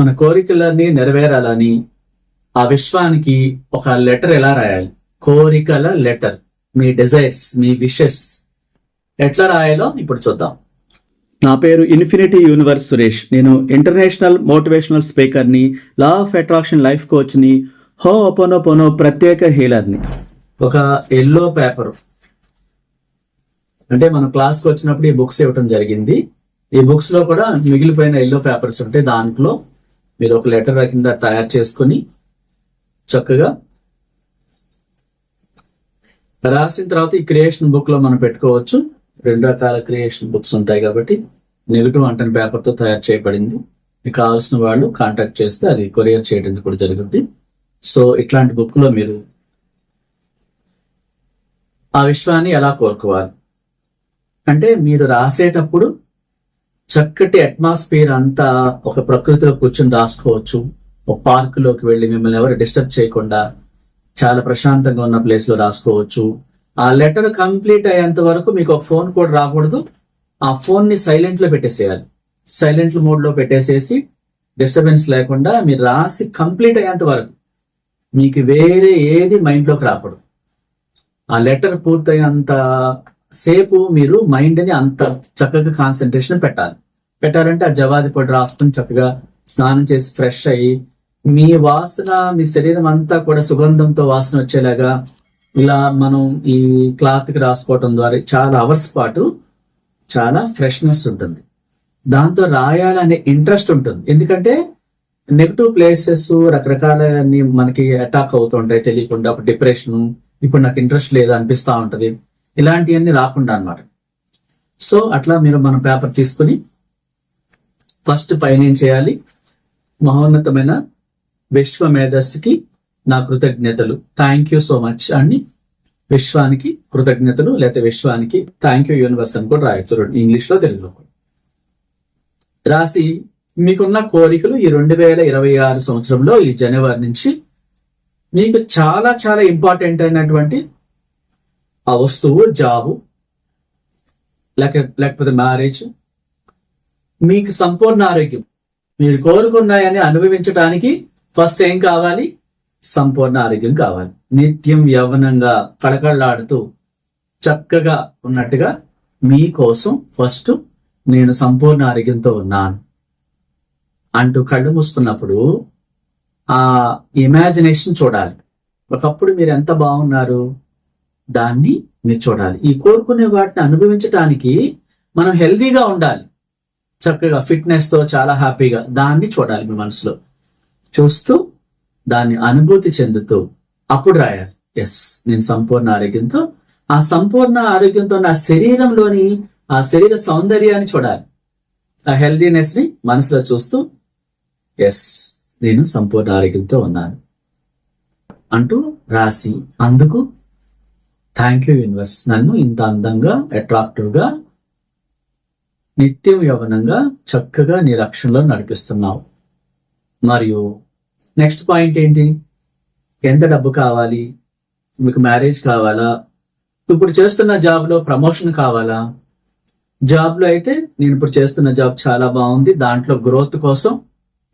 మన కోరికలన్నీ నెరవేరాలని ఆ విశ్వానికి ఒక లెటర్ ఎలా రాయాలి? కోరికల లెటర్. మీ డిజైర్స్ మీ విషెస్ ఎట్లా రాయాలో ఇప్పుడు చూద్దాం. నా పేరు ఇన్ఫినిటీ యూనివర్స్ సురేష్. నేను ఇంటర్నేషనల్ మోటివేషనల్ స్పీకర్ని లా ఆఫ్ అట్రాక్షన్ లైఫ్ కోచ్ని హో ఒపోనోపోనో ప్రత్యేక హీలర్ని ఒక ఎల్లో పేపర్ అంటే మనం క్లాస్కి వచ్చినప్పుడు ఈ బుక్స్ ఇవ్వటం జరిగింది. ఈ బుక్స్లో కూడా మిగిలిపోయిన ఎల్లో పేపర్స్ ఉంటాయి దాంట్లో మీరు ఒక లెటర్ కింద తయారు చేసుకొని చక్కగా రాసిన తర్వాత ఈ క్రియేషన్ బుక్లో మనం పెట్టుకోవచ్చు. రెండు రకాల క్రియేషన్ బుక్స్ ఉంటాయి కాబట్టి నెగిటివ్ అంటని పేపర్తో తయారు చేయబడింది. మీకు కావాల్సిన వాళ్ళు కాంటాక్ట్ చేస్తే అది కొరియర్ చేయడం కూడా జరుగుద్ది. సో ఇట్లాంటి బుక్లో మీరు ఆ విశ్వాన్ని ఎలా కోరుకోవాలి? అంటే మీరు రాసేటప్పుడు చక్కటి అట్మాస్ఫియర్ అంతా ఒక ప్రకృతిలో కూర్చొని రాసుకోవచ్చు. ఒక పార్క్లోకి వెళ్ళి మిమ్మల్ని ఎవరు డిస్టర్బ్ చేయకుండా చాలా ప్రశాంతంగా ఉన్న ప్లేస్లో రాసుకోవచ్చు. ఆ లెటర్ కంప్లీట్ అయ్యేంత వరకు మీకు ఒక ఫోన్ కూడా రాకూడదు. ఆ ఫోన్ని సైలెంట్లో పెట్టేసేయాలి. సైలెంట్ మోడ్లో పెట్టేసేసి డిస్టర్బెన్స్ లేకుండా మీరు రాసి కంప్లీట్ అయ్యేంత వరకు మీకు వేరే ఏది మైండ్లోకి రాకూడదు. ఆ లెటర్ పూర్తయ్యేంత సేపు మీరు మైండ్ని అంత చక్కగా కాన్సన్ట్రేషన్ పెట్టాలి. పెట్టారంటే ఆ జవాది పొడి రాసుకుని చక్కగా స్నానం చేసి ఫ్రెష్ అయ్యి మీ వాసన మీ శరీరం అంతా కూడా సుగంధంతో వాసన వచ్చేలాగా ఇలా మనం ఈ క్లాత్కి రాసుకోవటం ద్వారా చాలా అవర్స్ పాటు చాలా ఫ్రెష్నెస్ ఉంటుంది. దాంతో రాయాలనే ఇంట్రెస్ట్ ఉంటుంది. ఎందుకంటే నెగిటివ్ ప్లేసెస్ రకరకాల మనకి అటాక్ అవుతుంటాయి తెలియకుండా. ఒక డిప్రెషన్ ఇప్పుడు నాకు ఇంట్రెస్ట్ లేదు అనిపిస్తూ ఉంటది. ఇలాంటివన్నీ రాకుండా అన్నమాట. సో అట్లా మీరు మన పేపర్ తీసుకుని ఫస్ట్ పైన ఏం చేయాలి? మహోన్నతమైన విశ్వ మేధస్సుకి నా కృతజ్ఞతలు. థ్యాంక్ యూ సో మచ్ అని విశ్వానికి కృతజ్ఞతలు లేకపోతే విశ్వానికి థ్యాంక్ యూ యూనివర్స్ అని కూడా రాయొచ్చు. ఇంగ్లీష్లో తెలుగులో కూడా. రాసి మీకున్న కోరికలు ఈ రెండు వేల ఇరవై ఆరు సంవత్సరంలో ఈ జనవరి నుంచి మీకు చాలా చాలా ఇంపార్టెంట్ అయినటువంటి ఆ వస్తువు జాబు లేక లేకపోతే మ్యారేజ్ మీకు సంపూర్ణ ఆరోగ్యం. మీరు కోరుకున్నాయని అనుభవించడానికి ఫస్ట్ ఏం కావాలి? సంపూర్ణ ఆరోగ్యం కావాలి. నిత్యం యవ్వనంగా కళకళలాడుతూ చక్కగా ఉన్నట్టుగా మీకోసం ఫస్ట్ నేను సంపూర్ణ ఆరోగ్యంతో ఉన్నాను అంటూ కళ్ళు మూసుకున్నప్పుడు ఆ ఇమాజినేషన్ చూడాలి. ఒకప్పుడు మీరు ఎంత బాగున్నారు దాన్ని మీరు చూడాలి. ఈ కోరుకునే వాటిని అనుభవించటానికి మనం హెల్దీగా ఉండాలి. చక్కగా ఫిట్నెస్తో చాలా హ్యాపీగా దాన్ని చూడాలి మీ మనసులో. చూస్తూ దాన్ని అనుభూతి చెందుతూ అప్పుడు రాయాలి. ఎస్ నేను సంపూర్ణ ఆరోగ్యంతో ఆ సంపూర్ణ ఆరోగ్యంతో నా శరీరంలోని ఆ శరీర సౌందర్యాన్ని చూడాలి. ఆ హెల్దీనెస్ని మనసులో చూస్తూ ఎస్ నేను సంపూర్ణ ఆరోగ్యంతో ఉన్నాను అంటూ రాసి అందుకు థ్యాంక్ యూ యూనివర్స్ నన్ను ఇంత అందంగా అట్రాక్టివ్గా నిత్యం యవనంగా చక్కగా నీ రక్షణలో నడిపిస్తున్నావు. మరియు నెక్స్ట్ పాయింట్ ఏంటి? ఎంత డబ్బు కావాలి? మీకు మ్యారేజ్ కావాలా? ఇప్పుడు చేస్తున్న జాబ్లో ప్రమోషన్ కావాలా? జాబ్లో అయితే నేను ఇప్పుడు చేస్తున్న జాబ్ చాలా బాగుంది. దాంట్లో గ్రోత్ కోసం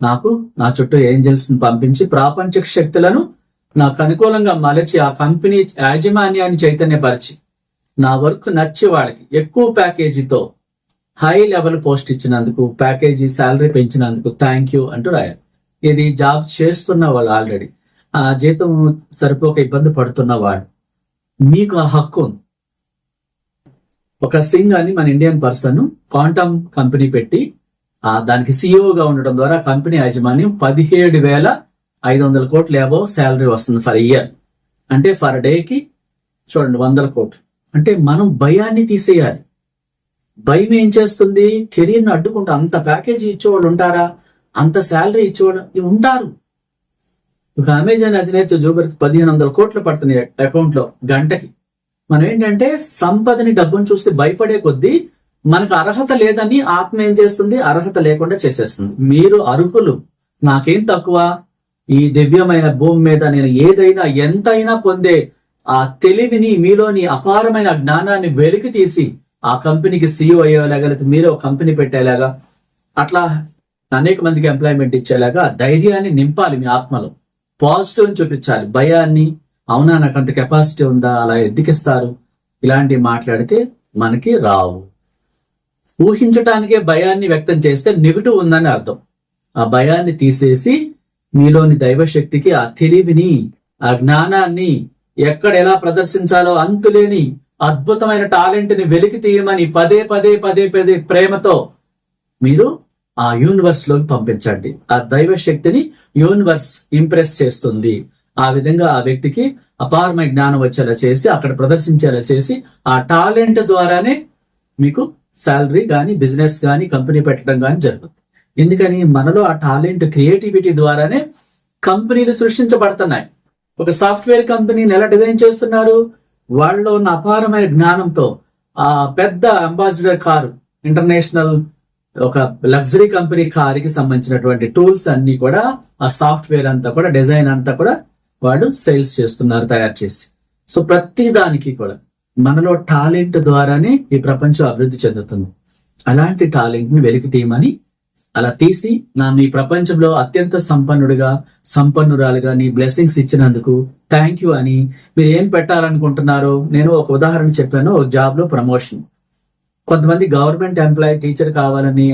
నాకు నా చుట్టూ ఏంజల్స్ని పంపించి ప్రాపంచిక శక్తులను నాకు అనుకూలంగా మలచి ఆ కంపెనీ యాజమాన్యాన్ని చైతన్యపరిచి నా వర్క్ నచ్చే వాళ్ళకి ఎక్కువ ప్యాకేజీతో హై లెవెల్ పోస్ట్ ఇచ్చినందుకు ప్యాకేజీ శాలరీ పెంచినందుకు థ్యాంక్ యూ అంటూ రాయాలి. ఇది జాబ్ చేస్తున్న వాళ్ళు ఆల్రెడీ. ఆ జీతం సరిపోక ఇబ్బంది పడుతున్న వాడు మీకు ఆ హక్కు ఉంది. ఒక సింగ్ అని మన ఇండియన్ పర్సన్ క్వాంటమ్ కంపెనీ పెట్టి ఆ దానికి సిఇఓగా ఉండడం ద్వారా కంపెనీ యాజమాన్యం పదిహేడు వేల ఐదు వందల కోట్లు ఏవో శాలరీ వస్తుంది ఫర్ ఇయర్. అంటే ఫర్ డేకి చూడండి వందల కోట్లు. అంటే మనం భయాన్ని తీసేయాలి. భయం ఏం చేస్తుంది? కెరీర్ను అడ్డుకుంటా అంత ప్యాకేజీ ఇచ్చేవాళ్ళు ఉంటారా? అంత శాలరీ ఇచ్చేవాళ్ళు ఉంటారు. ఒక అమెజాన్ అధినేత జూబర్కి పదిహేను వందల కోట్లు పడుతున్నాయి అకౌంట్లో గంటకి. మనం ఏంటంటే సంపదని డబ్బును చూస్తే భయపడే కొద్దీ మనకు అర్హత లేదని ఆత్మ ఏం చేస్తుంది? అర్హత లేకుండా చేసేస్తుంది. మీరు అర్హులు. నాకేం తక్కువ? ఈ దివ్యమైన భూమి మీద నేను ఏదైనా ఎంతైనా పొందే ఆ తెలివిని మీలోని అపారమైన జ్ఞానాన్ని వెలికి తీసి ఆ కంపెనీకి సీఈఓ అయ్యేలాగా లేకపోతే మీరే ఒక కంపెనీ పెట్టేలాగా అట్లా అనేక మందికి ఎంప్లాయ్మెంట్ ఇచ్చేలాగా ధైర్యాన్ని నింపాలి మీ ఆత్మలో. పాజిటివ్ చూపించాలి. భయాన్ని అవునా నాకు అంత కెపాసిటీ ఉందా అలా ఎద్దికిస్తారు ఇలాంటివి మాట్లాడితే మనకి రావు. ఊహించటానికే భయాన్ని వ్యక్తం చేస్తే నెగిటివ్ ఉందని అర్థం. ఆ భయాన్ని తీసేసి మీలోని దైవశక్తికి ఆ తెలివిని ఆ జ్ఞానాన్ని ఎక్కడ ఎలా ప్రదర్శించాలో అంతులేని అద్భుతమైన టాలెంట్ని వెలికి తీయమని పదే పదే పదే పదే ప్రేమతో మీరు ఆ యూనివర్స్లోకి పంపించండి. ఆ దైవ శక్తిని యూనివర్స్ ఇంప్రెస్ చేస్తుంది. ఆ విధంగా ఆ వ్యక్తికి అపారమైన జ్ఞానం వచ్చేలా చేసి అక్కడ ప్రదర్శించేలా చేసి ఆ టాలెంట్ ద్వారానే మీకు శాలరీ కానీ బిజినెస్ కానీ కంపెనీ పెట్టడం కానీ జరుగుతుంది. ఎందుకని? మనలో ఆ టాలెంట్ క్రియేటివిటీ ద్వారానే కంపెనీలు సృష్టించబడుతున్నాయి. ఒక సాఫ్ట్వేర్ కంపెనీని ఎలా డిజైన్ చేస్తున్నారు? వాళ్ళలో ఉన్న అపారమైన జ్ఞానంతో ఆ పెద్ద అంబాసిడర్ కారు ఇంటర్నేషనల్ ఒక లగ్జరీ కంపెనీ కారుకి సంబంధించినటువంటి టూల్స్ అన్ని కూడా ఆ సాఫ్ట్వేర్ అంతా కూడా డిజైన్ అంతా కూడా వాళ్ళు సేల్స్ చేస్తున్నారు తయారు చేసి. సో ప్రతి దానికి కూడా మనలో టాలెంట్ ద్వారానే ఈ ప్రపంచం అభివృద్ధి చెందుతుంది. అలాంటి టాలెంట్ని వెలికి తీయమని అలా తీసి నన్ను ఈ ప్రపంచంలో అత్యంత సంపన్నుడిగా సంపన్నురాలుగా నీ బ్లెస్సింగ్స్ ఇచ్చినందుకు థ్యాంక్ యూ అని మీరు ఏం పెట్టాలనుకుంటున్నారో నేను ఒక ఉదాహరణ చెప్పాను ఒక జాబ్లో ప్రమోషన్ కొంతమంది గవర్నమెంట్ ఎంప్లాయీ టీచర్ కావాలని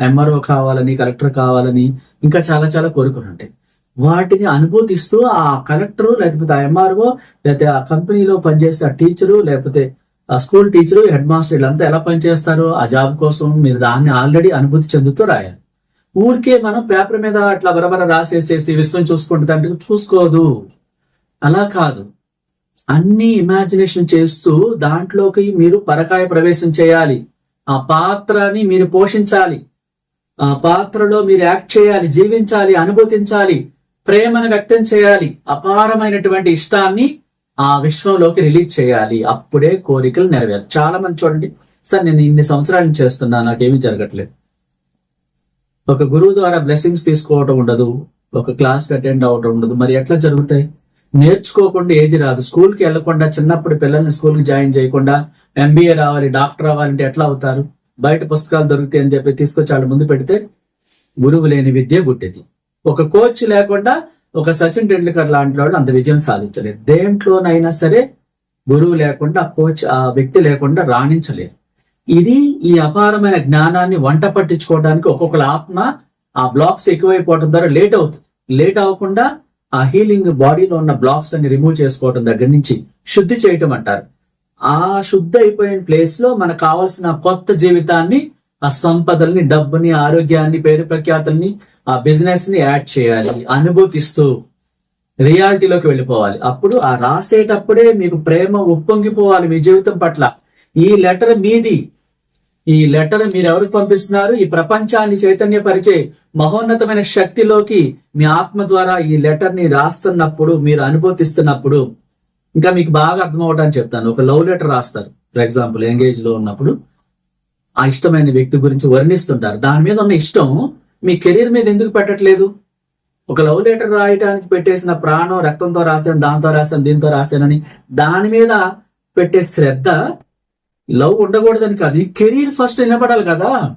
ఎంఆర్ఓ కావాలని కలెక్టర్ కావాలని ఇంకా చాలా చాలా కోరికలు ఉంటాయి. వాటిని అనుభూతిస్తూ ఆ కలెక్టరు లేకపోతే ఆ ఎంఆర్ఓ లేకపోతే ఆ కంపెనీలో పనిచేసే ఆ టీచరు లేకపోతే స్కూల్ టీచరు హెడ్ మాస్టర్ వీళ్ళంతా ఎలా పనిచేస్తారు? ఆ జాబ్ కోసం మీరు దాన్ని ఆల్రెడీ అనుభూతి చెందుతూ రాయాలి. ఊరికే మనం పేపర్ మీద అట్లా బరబర రాసేసేసి విశ్వం చూసుకుంటుందంటే చూసుకోదు. అలా కాదు. అన్ని ఇమాజినేషన్ చేస్తూ దాంట్లోకి మీరు పరకాయ ప్రవేశం చేయాలి. ఆ పాత్రని మీరు పోషించాలి. ఆ పాత్రలో మీరు యాక్ట్ చేయాలి జీవించాలి అనుభూతించాలి ప్రేమను వ్యక్తం చేయాలి. అపారమైనటువంటి ఇష్టాన్ని ఆ విశ్వంలోకి రిలీజ్ చేయాలి. అప్పుడే కోరికలు నెరవేరు చాలా మంది చూడండి. సార్ నేను ఇన్ని సంవత్సరాలు చేస్తున్నా నాకేమీ జరగట్లేదు. ఒక గురువు ద్వారా బ్లెస్సింగ్స్ తీసుకోవటం ఉండదు. ఒక క్లాస్ అటెండ్ అవ్వటం ఉండదు. మరి ఎట్లా జరుగుతాయి? నేర్చుకోకుండా ఏది రాదు. స్కూల్కి వెళ్ళకుండా చిన్నప్పుడు పిల్లల్ని స్కూల్కి జాయిన్ చేయకుండా ఎంబీఏ రావాలి డాక్టర్ రావాలంటే ఎట్లా అవుతారు? బయట పుస్తకాలు దొరుకుతాయి అని చెప్పి తీసుకొచ్చి వాళ్ళ ముందు పెడితే గురువు లేని విద్య గుట్టేది. ఒక కోచ్ లేకుండా ఒక సచిన్ టెండూల్కర్ లాంటి వాళ్ళు అంత విజయం సాధించలేరు దేంట్లోనైనా సరే గురువు లేకుండా కోచ్ ఆ వ్యక్తి లేకుండా రాణించలేరు ఇది ఈ అపారమైన జ్ఞానాన్ని వంట పట్టించుకోవడానికి ఒక్కొక్క ఆత్మ ఆ బ్లాక్స్ ఎక్కువైపోవడం ద్వారా లేట్ అవుతుంది. లేట్ అవ్వకుండా ఆ హీలింగ్ బాడీలో ఉన్న బ్లాక్స్ అన్ని రిమూవ్ చేసుకోవడం దగ్గర నుంచి శుద్ధి చేయటం అంటారు. ఆ శుద్ధి అయిపోయిన ప్లేస్లో మనకు కావాల్సిన కొత్త జీవితాన్ని ఆ సంపదల్ని డబ్బుని ఆరోగ్యాన్ని పేరు ప్రఖ్యాతుల్ని ఆ బిజినెస్ని యాడ్ చేయాలి అనుభూతిస్తూ రియాలిటీలోకి వెళ్ళిపోవాలి. అప్పుడు ఆ రాసేటప్పుడే మీకు ప్రేమ ఉప్పొంగిపోవాలి మీ జీవితం పట్ల. ఈ లెటర్ మీది. ఈ లెటర్ మీరు ఎవరికి పంపిస్తున్నారు? ఈ ప్రపంచాన్ని చైతన్యపరిచే మహోన్నతమైన శక్తిలోకి మీ ఆత్మ ద్వారా ఈ లెటర్ని రాస్తున్నప్పుడు మీరు అనుభూతిస్తున్నప్పుడు ఇంకా మీకు బాగా అర్థం అవటానికి చెప్తాను. ఒక లవ్ లెటర్ రాస్తారు. ఫర్ ఎగ్జాంపుల్ ఎంగేజ్లో ఉన్నప్పుడు ఆ ఇష్టమైన వ్యక్తి గురించి వర్ణిస్తుంటారు. దాని మీద ఉన్న ఇష్టం మీ కెరీర్ మీద ఎందుకు పెట్టట్లేదు? ఒక లవ్ లెటర్ రాయడానికి పెట్టేసిన ప్రాణం రక్తంతో రాశాను దాంతో రాశాను దీంతో రాశానని దాని మీద పెట్టే శ్రద్ధ లవ్ ఉండకూడదని కాదు. ఈ కెరీర్ ఫస్ట్ నిలబడాలి కదా.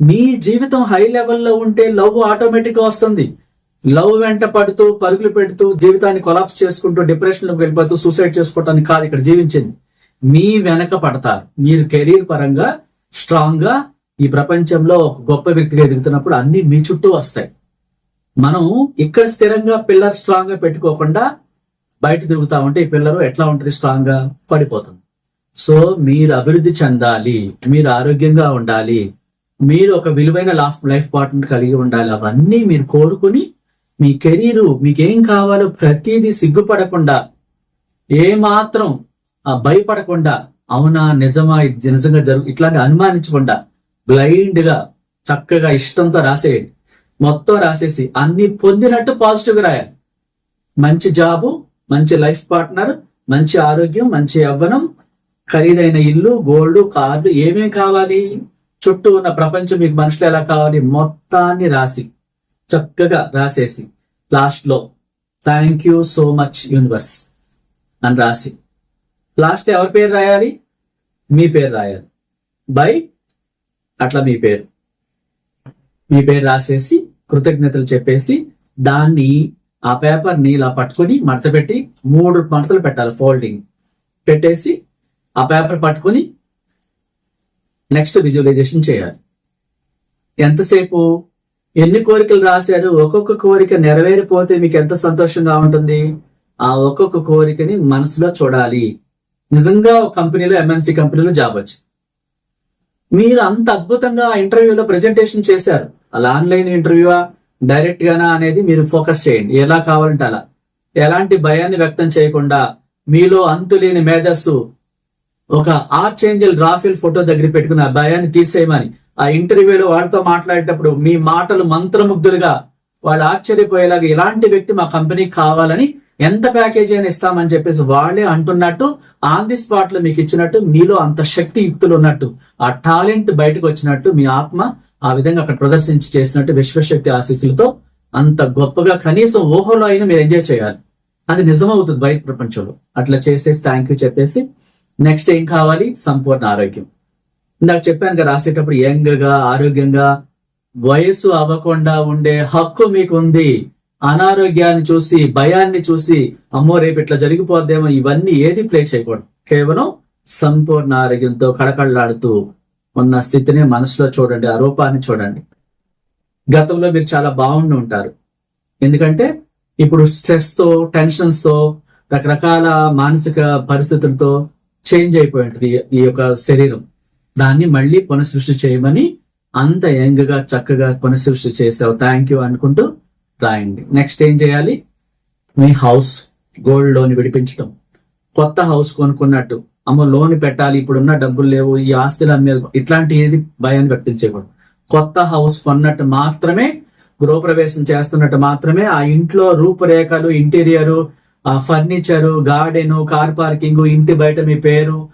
మీ జీవితం హై లెవెల్లో ఉంటే లవ్ ఆటోమేటిక్గా వస్తుంది. లవ్ వెంట పడుతూ పరుగులు పెడుతూ జీవితాన్ని కొలాప్స్ చేసుకుంటూ డిప్రెషన్లోకి వెళ్ళిపోతూ సూసైడ్ చేసుకోవటానికి కాదు ఇక్కడ జీవించింది. మీ వెనక పడతారు. మీరు కెరీర్ పరంగా స్ట్రాంగ్గా ఈ ప్రపంచంలో ఒక గొప్ప వ్యక్తిగా ఎదుగుతున్నప్పుడు అన్ని మీ చుట్టూ వస్తాయి. మనం ఇక్కడ స్థిరంగా పిల్లర్ స్ట్రాంగ్గా పెట్టుకోకుండా బయట తిరుగుతా ఉంటే ఈ పిల్లరు ఎట్లా ఉంటుంది స్ట్రాంగ్గా? పడిపోతుంది. సో మీరు అభివృద్ధి చెందాలి మీరు ఆరోగ్యంగా ఉండాలి మీరు ఒక విలువైన లాఫ్ లైఫ్ పార్ట్నర్ కలిగి ఉండాలి అవన్నీ మీరు కోరుకుని మీ కెరీరు మీకేం కావాలో ప్రతిదీ సిగ్గుపడకుండా ఏమాత్రం భయపడకుండా అవునా నిజమా ఇది నిజంగా జరుగు ఇట్లాంటి అనుమానించకుండా బ్లైండ్గా చక్కగా ఇష్టంతో రాసేయండి. మొత్తం రాసేసి అన్ని పొందినట్టు పాజిటివ్ రాయాలి. మంచి జాబు మంచి లైఫ్ పార్ట్నర్ మంచి ఆరోగ్యం మంచి యవ్వనం ఖరీదైన ఇల్లు గోల్డ్ కార్డు ఏమేం కావాలి? చుట్టూ ఉన్న ప్రపంచం మీకు మనుషులు ఎలా కావాలి? మొత్తాన్ని రాసి చక్కగా రాసేసి లాస్ట్లో thank you so much universe అని రాసి లాస్ట్ ఎవరి పేరు రాయాలి? మీ పేరు రాయాలి. బై అట్లా మీ పేరు. మీ పేరు రాసేసి కృతజ్ఞతలు చెప్పేసి దాన్ని ఆ పేపర్ని ఇలా పట్టుకొని మడత పెట్టి మూడు మడతలు పెట్టాలి ఫోల్డింగ్. పెట్టేసి ఆ పేపర్ పట్టుకొని నెక్స్ట్ విజువలైజేషన్ చేయాలి. ఎంతసేపు? ఎన్ని కోరికలు రాశారు? ఒక్కొక్క కోరిక నెరవేరిపోతే మీకు ఎంత సంతోషంగా ఉంటుంది? ఆ ఒక్కొక్క కోరికని మనసులో చూడాలి. నిజంగా కంపెనీలో ఎంఎన్సి కంపెనీలో జాబ్ వచ్చింది. మీరు అంత అద్భుతంగా ఇంటర్వ్యూలో ప్రెజెంటేషన్ చేశారు. అలా ఆన్లైన్ ఇంటర్వ్యూవా డైరెక్ట్ గానా అనేది మీరు ఫోకస్ చేయండి. ఎలా కావాలంటే అలా. ఎలాంటి భయాన్ని వ్యక్తం చేయకుండా మీలో అంతులేని మేధస్సు ఒక ఆర్చ్ ఏంజల్ రాఫెల్ ఫోటో దగ్గర పెట్టుకుని ఆ భయాన్ని తీసేయమని ఆ ఇంటర్వ్యూలో వాళ్ళతో మాట్లాడేటప్పుడు మీ మాటలు మంత్రముగ్ధులుగా వాళ్ళు ఆశ్చర్యపోయేలాగా ఇలాంటి వ్యక్తి మా కంపెనీకి కావాలని ఎంత ప్యాకేజీ అయినా ఇస్తామని చెప్పేసి వాళ్ళే అంటున్నట్టు ఆన్ ది స్పాట్లో మీకు ఇచ్చినట్టు మీలో అంత శక్తి యుక్తులు ఉన్నట్టు ఆ టాలెంట్ బయటకు వచ్చినట్టు మీ ఆత్మ ఆ విధంగా అక్కడ ప్రదర్శించి చేసినట్టు విశ్వశక్తి ఆశీస్సులతో అంత గొప్పగా కనీసం ఊహలో అయినా మీరు ఎంజాయ్ చేయాలి. అది నిజమవుతుంది బయట ప్రపంచంలో. అట్లా చేసేసి థ్యాంక్ యూ చెప్పేసి నెక్స్ట్ ఏం కావాలి? సంపూర్ణ ఆరోగ్యం. ఇందాక చెప్పాను కదా రాసేటప్పుడు యంగ్గా ఆరోగ్యంగా వయసు అవ్వకుండా ఉండే హక్కు మీకు ఉంది అనారోగ్యాన్ని చూసి భయాన్ని చూసి అమ్మో రేపు ఇట్లా జరిగిపోద్దేమో ఇవన్నీ ఏది ప్లే చేయకూడదు. కేవలం సంపూర్ణ ఆరోగ్యంతో కడకళ్ళాడుతూ ఉన్న స్థితిని మనసులో చూడండి ఆ రూపాన్ని చూడండి. గతంలో మీరు చాలా బాగుండి ఉంటారు. ఎందుకంటే ఇప్పుడు స్ట్రెస్తో టెన్షన్స్తో టెన్షన్స్తో రకరకాల మానసిక పరిస్థితులతో చేంజ్ అయిపోయి ఉంటుంది ఈ- యొక్క శరీరం. దాన్ని మళ్ళీ పునఃసృష్టి చేయమని అంత యంగ్గా చక్కగా పునఃసృష్టి చేసావు. థ్యాంక్ యూ అనుకుంటూ రాయండి. నెక్స్ట్ ఏం చేయాలి? మీ హౌస్ గోల్డ్ లోన్ విడిపించడం కొత్త హౌస్ కొనుక్కున్నట్టు. అమ్మ లోన్ పెట్టాలి ఇప్పుడున్న డబ్బులు లేవు ఈ ఆస్తుల మీద ఇట్లాంటి ఏది భయాన్ని వ్యక్తించకూడదు. కొత్త హౌస్ కొన్నట్టు మాత్రమే గృహప్రవేశం చేస్తున్నట్టు మాత్రమే ఆ ఇంట్లో రూపురేఖలు ఇంటీరియర్ ఆ ఫర్నిచరు గార్డెన్ కార్ పార్కింగ్ ఇంటి బయట మీ పేరు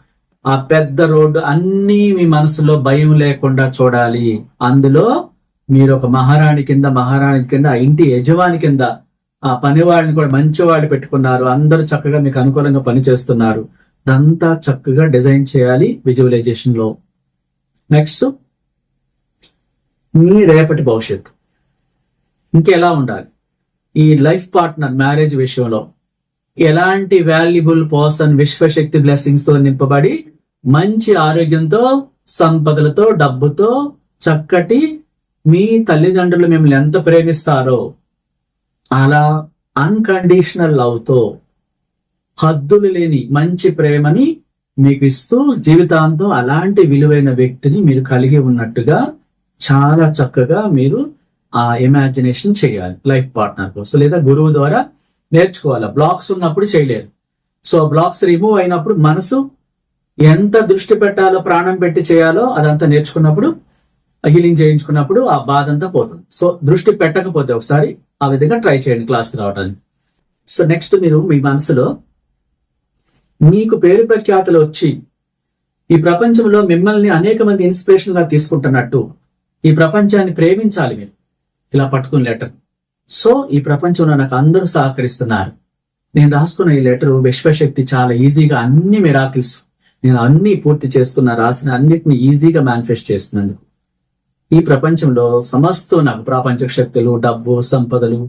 ఆ పెద్ద రోడ్డు అన్నీ మీ మనసులో భయం లేకుండా చూడాలి. అందులో మీరు ఒక మహారాణి కింద మహారాణి కింద ఆ ఇంటి యజమాని కింద ఆ పని వాళ్ళని కూడా మంచి వాళ్ళు పెట్టుకున్నారు. అందరూ చక్కగా మీకు అనుకూలంగా పని చేస్తున్నారు ఇదంతా చక్కగా డిజైన్ చేయాలి విజువలైజేషన్లో. నెక్స్ట్ మీ రేపటి భవిష్యత్తు ఇంకెలా ఉండాలి? ఈ లైఫ్ పార్ట్నర్ మ్యారేజ్ విషయంలో ఎలాంటి వాల్యుబుల్ పర్సన్ విశ్వశక్తి బ్లెస్సింగ్స్తో నింపబడి మంచి ఆరోగ్యంతో సంపదలతో డబ్బుతో చక్కటి మీ తల్లిదండ్రులు మిమ్మల్ని ఎంత ప్రేమిస్తారో అలా అన్కండిషనల్ లవ్తో హద్దులు లేని మంచి ప్రేమని మీకు ఇస్తూ జీవితాంతం అలాంటి విలువైన వ్యక్తిని మీరు కలిగి ఉన్నట్టుగా చాలా చక్కగా మీరు ఆ ఇమాజినేషన్ చేయాలి లైఫ్ పార్ట్నర్ కోసం లేదా గురువు ద్వారా నేర్చుకోవాలి. బ్లాక్స్ ఉన్నప్పుడు చేయలేరు. సో బ్లాక్స్ రిమూవ్ అయినప్పుడు మనసు ఎంత దృష్టి పెట్టాలో ప్రాణం పెట్టి చేయాలో అదంతా నేర్చుకున్నప్పుడు హీలింగ్ చేయించుకున్నప్పుడు ఆ బాధ అంతా పోతుంది. సో దృష్టి పెట్టకపోతే ఒకసారి ఆ విధంగా ట్రై చేయండి క్లాస్కి రావడానికి సో నెక్స్ట్ మీరు మీ మనసులో మీకు పేరు ప్రఖ్యాతలు వచ్చి ఈ ప్రపంచంలో మిమ్మల్ని అనేక మంది ఇన్స్పిరేషన్గా తీసుకుంటున్నట్టు ఈ ప్రపంచాన్ని ప్రేమించాలి మీరు. ఇలా పట్టుకుని లెటర్ సో ఈ ప్రపంచంలో నాకు అందరూ సహకరిస్తున్నారు. నేను రాసుకున్న ఈ లెటర్ విశ్వశక్తి చాలా ఈజీగా అన్ని మిరాకిల్స్ నేను అన్ని పూర్తి చేసుకున్న రాసిన అన్నిటిని ఈజీగా మేనిఫెస్ట్ చేస్తున్నందుకు. ఈ ప్రపంచంలో సమస్తం నాకు ప్రాపంచక శక్తులు డబ్బు సంపదలు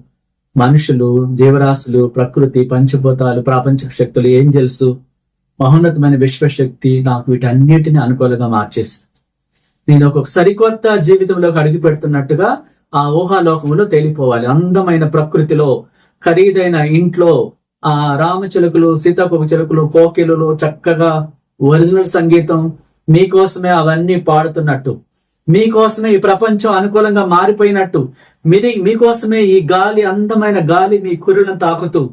మనుషులు జీవరాశులు ప్రకృతి పంచభూతాలు ప్రాపంచక శక్తులు ఏంజల్స్ మహోన్నతమైన విశ్వశక్తి నాకు వీటన్నిటిని అనుకూలంగా మార్చేసింది. నేను ఒక సరికొత్త జీవితంలోకి అడుగు పెడుతున్నట్టుగా ఆ ఊహాలోకంలో తేలిపోవాలి. అందమైన ప్రకృతిలో ఖరీదైన ఇంట్లో ఆ రామచిలుకలు సీతాకోక చిలుకలు కోకిలులు చక్కగా ఒరిజినల్ సంగీతం మీకోసమే అవన్నీ పాడుతున్నట్టు మీకోసమే ఈ ప్రపంచం అనుకూలంగా మారిపోయినట్టు. మీది మీకోసమే ఈ గాలి అందమైన గాలి మీ కురులను తాకుతూ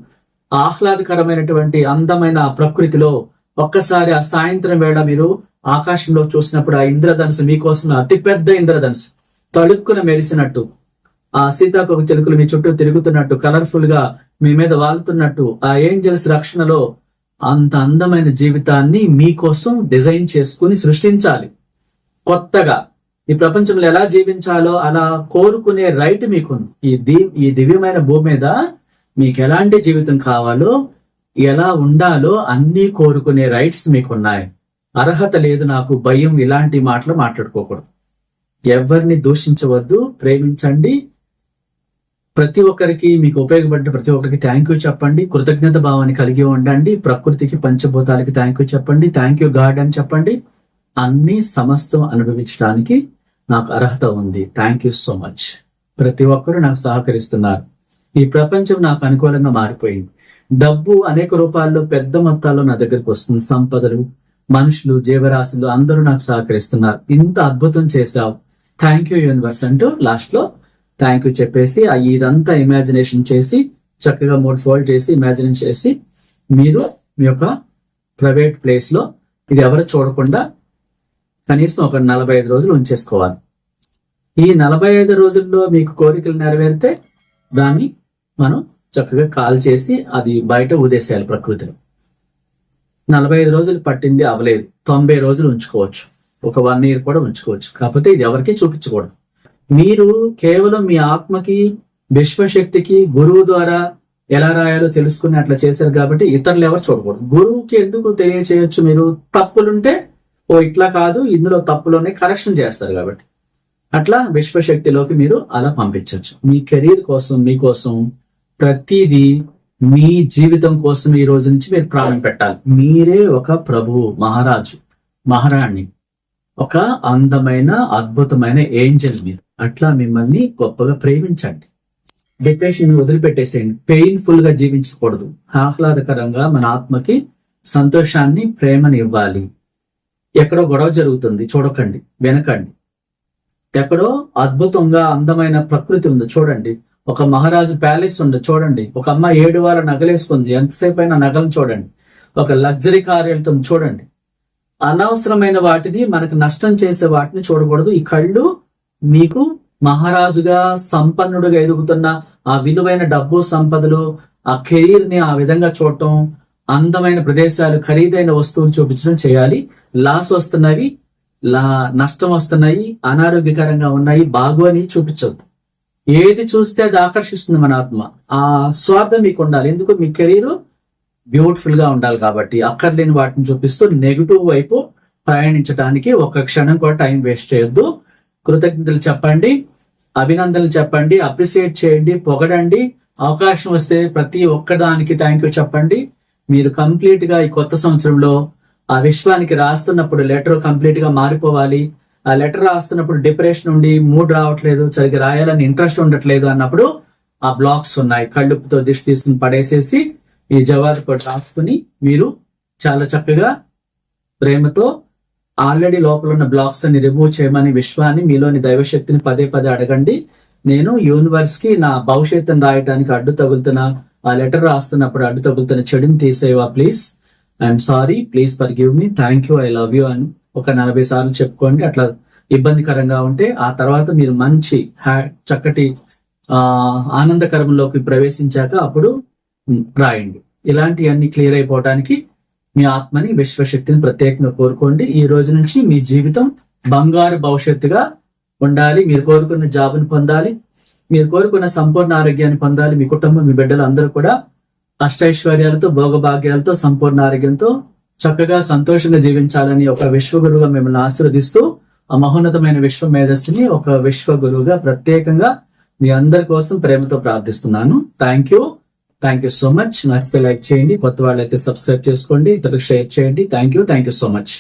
ఆహ్లాదకరమైనటువంటి అందమైన ప్రకృతిలో ఒక్కసారి ఆ సాయంత్రం వేళ మీరు ఆకాశంలో చూసినప్పుడు ఆ ఇంద్రధనుసు మీకోసం అతిపెద్ద ఇంద్రధనుసు. తడుక్కున మెరిసినట్టు. ఆ సీతాకోక చిలుకలు మీ చుట్టూ తిరుగుతున్నట్టు కలర్ఫుల్గా మీ మీద వాలుతున్నట్టు ఆ ఏంజల్స్ రక్షణలో అంత అందమైన జీవితాన్ని మీకోసం డిజైన్ చేసుకుని సృష్టించాలి. కొత్తగా. ఈ ప్రపంచంలో ఎలా జీవించాలో అలా కోరుకునే రైట్ మీకుంది. ఈ దీ ఈ దివ్యమైన భూమి మీద మీకు ఎలాంటి జీవితం కావాలో ఎలా ఉండాలో అన్ని కోరుకునే రైట్స్ మీకున్నాయి. అర్హత లేదు నాకు భయం ఇలాంటి మాటలు మాట్లాడుకోకూడదు. ఎవరిని దూషించవద్దు ప్రేమించండి. ప్రతి ఒక్కరికి మీకు ఉపయోగపడ్డ ప్రతి ఒక్కరికి థ్యాంక్ యూ చెప్పండి. కృతజ్ఞత భావాన్ని కలిగి ఉండండి. ప్రకృతికి పంచభూతాలకి థ్యాంక్ యూ చెప్పండి. థ్యాంక్ యూ గాడ్ అని చెప్పండి. అన్ని సమస్తం అనుభవించడానికి నాకు అర్హత ఉంది. థ్యాంక్ యూ సో మచ్ ప్రతి ఒక్కరూ నాకు సహకరిస్తున్నారు. ఈ ప్రపంచం నాకు అనుకూలంగా మారిపోయింది. డబ్బు అనేక రూపాల్లో పెద్ద మొత్తాల్లో నా దగ్గరికి వస్తుంది. సంపదలు మనుషులు జీవరాశులు అందరూ నాకు సహకరిస్తున్నారు. ఇంత అద్భుతం చేశావు. థ్యాంక్ యూ యూనివర్స్ అంటూ లాస్ట్లో థ్యాంక్ యూ చెప్పేసి ఆ ఇదంతా ఇమాజినేషన్ చేసి చక్కగా మూడు ఫోల్డ్ చేసి ఇమాజినేషన్ చేసి మీరు మీ యొక్క ప్రైవేట్ ప్లేస్లో ఇది ఎవరు చూడకుండా కనీసం ఒక నలభై ఐదు రోజులు ఉంచేసుకోవాలి. ఈ నలభై ఐదు రోజుల్లో మీకు కోరికలు నెరవేరితే దాన్ని మనం చక్కగా కాల్ చేసి అది బయట ఊదేసేయాలి ప్రకృతిలో నలభై ఐదు రోజులు పట్టింది అవలేదు తొంభై రోజులు ఉంచుకోవచ్చు. ఒక వన్ ఇయర్ కూడా ఉంచుకోవచ్చు. కాకపోతే ఇది ఎవరికీ చూపించకూడదు. మీరు కేవలం మీ ఆత్మకి విశ్వశక్తికి గురువు ద్వారా ఎలా రాయాలో తెలుసుకుని అట్లా చేశారు కాబట్టి ఇతరులు ఎవరు చూడకూడదు. గురువుకి ఎందుకు తెలియచేయచ్చు మీరు? తప్పులుంటే ఓ ఇట్లా కాదు ఇందులో తప్పులోనే కరెక్షన్ చేస్తారు కాబట్టి. అట్లా విశ్వశక్తిలోకి మీరు అలా పంపించవచ్చు మీ కెరీర్ కోసం మీకోసం ప్రతిదీ మీ జీవితం కోసం ఈ రోజు నుంచి మీరు ప్రాణం పెట్టాలి. మీరే ఒక ప్రభువు మహారాజు మహారాణి. ఒక అందమైన అద్భుతమైన ఏంజల్ మీరు. అట్లా మిమ్మల్ని గొప్పగా ప్రేమించండి. డిప్రెషన్ వదిలిపెట్టేసేయండి. పెయిన్ఫుల్గా జీవించకూడదు. ఆహ్లాదకరంగా మన ఆత్మకి సంతోషాన్ని ప్రేమని ఇవ్వాలి. ఎక్కడో గొడవ జరుగుతుంది. చూడకండి. వెనకండి. ఎక్కడో అద్భుతంగా అందమైన ప్రకృతి ఉంది. చూడండి. ఒక మహారాజు ప్యాలెస్ ఉంది. చూడండి. ఒక అమ్మ ఏడు వార నగలేసుకుంది. ఎంతసేపు అయినా నగలను చూడండి. ఒక లగ్జరీ కార్ వెళ్తుంది. చూడండి. అనవసరమైన వాటిని మనకు నష్టం చేసే వాటిని చూడకూడదు. ఈ కళ్ళు మీకు మహారాజుగా సంపన్నుడుగా ఎదుగుతున్న ఆ విలువైన డబ్బు సంపదలు ఆ కెరీర్ని ఆ విధంగా చూడటం అందమైన ప్రదేశాలు ఖరీదైన వస్తువులు చూపించడం చేయాలి. లాస్ వస్తున్నవి లా నష్టం వస్తున్నాయి అనారోగ్యకరంగా ఉన్నాయి బాగు అని చూపించవద్దు ఏది చూస్తే అది ఆకర్షిస్తుంది మన ఆత్మ. ఆ స్వార్థం మీకు ఉండాలి. ఎందుకు? మీ కెరీర్ బ్యూటిఫుల్గా ఉండాలి కాబట్టి. అక్కర్లేని వాటిని చూపిస్తూ నెగిటివ్ వైపు ప్రయాణించడానికి ఒక క్షణం కూడా టైం వేస్ట్ చేయొద్దు. కృతజ్ఞతలు చెప్పండి. అభినందనలు చెప్పండి. అప్రిసియేట్ చేయండి. పొగడండి. అవకాశం వస్తే ప్రతి ఒక్కదానికి థ్యాంక్ యూ చెప్పండి. మీరు కంప్లీట్గా ఈ కొత్త సంవత్సరంలో ఆ విశ్వానికి రాస్తున్నప్పుడు లెటర్ కంప్లీట్గా మారిపోవాలి. ఆ లెటర్ రాస్తున్నప్పుడు డిప్రెషన్ ఉండి మూడ్ రావట్లేదు చదివి రాయాలని ఇంట్రెస్ట్ ఉండట్లేదు అన్నప్పుడు ఆ బ్లాక్స్ ఉన్నాయి. కళ్ళుప్పుతో దిష్టి తీసుకుని పడేసేసి ఈ జవాబు కూడా రాసుకుని మీరు చాలా చక్కగా ప్రేమతో ఆల్రెడీ లోపల ఉన్న బ్లాక్స్ అన్ని రిమూవ్ చేయమని విశ్వాన్ని మీలోని దైవశక్తిని పదే పదే అడగండి. నేను యూనివర్స్కి నా భవిష్యత్తును రాయటానికి అడ్డు తగులుతున్నా. ఆ లెటర్ రాస్తున్నప్పుడు అడ్డు తగులుతున్న చెడుని తీసేవా please I'm sorry please forgive me thank you I love you అని ఒక నలభై సార్లు చెప్పుకోండి. అట్లా ఇబ్బందికరంగా ఉంటే ఆ తర్వాత మీరు మంచి హ్యా- చక్కటి ఆ ఆనందకరంలోకి ప్రవేశించాక అప్పుడు రాయండి. ఇలాంటివన్నీ క్లియర్ అయిపోవడానికి మీ ఆత్మని విశ్వశక్తిని ప్రత్యేకంగా కోరుకోండి. ఈ రోజు నుంచి మీ జీవితం బంగారు భవిష్యత్తుగా ఉండాలి. మీరు కోరుకున్న జాబ్ని పొందాలి. మీరు కోరుకున్న సంపూర్ణ ఆరోగ్యాన్ని పొందాలి మీ కుటుంబం మీ బిడ్డలు అందరూ కూడా అష్టైశ్వర్యాలతో భోగభాగ్యాలతో సంపూర్ణ ఆరోగ్యంతో చక్కగా సంతోషంగా జీవించాలని ఒక విశ్వగురువుగా మిమ్మల్ని ఆశీర్వదిస్తూ ఆ మహోన్నతమైన విశ్వ మేధస్సుని ఒక విశ్వగురువుగా ప్రత్యేకంగా మీ అందరి కోసం ప్రేమతో ప్రార్థిస్తున్నాను. Thank you thank you so much నచ్చితే లైక్ చేయండి. కొత్త వాళ్ళైతే సబ్స్క్రైబ్ చేసుకోండి. ఇతరులకు షేర్ చేయండి. Thank you thank you so much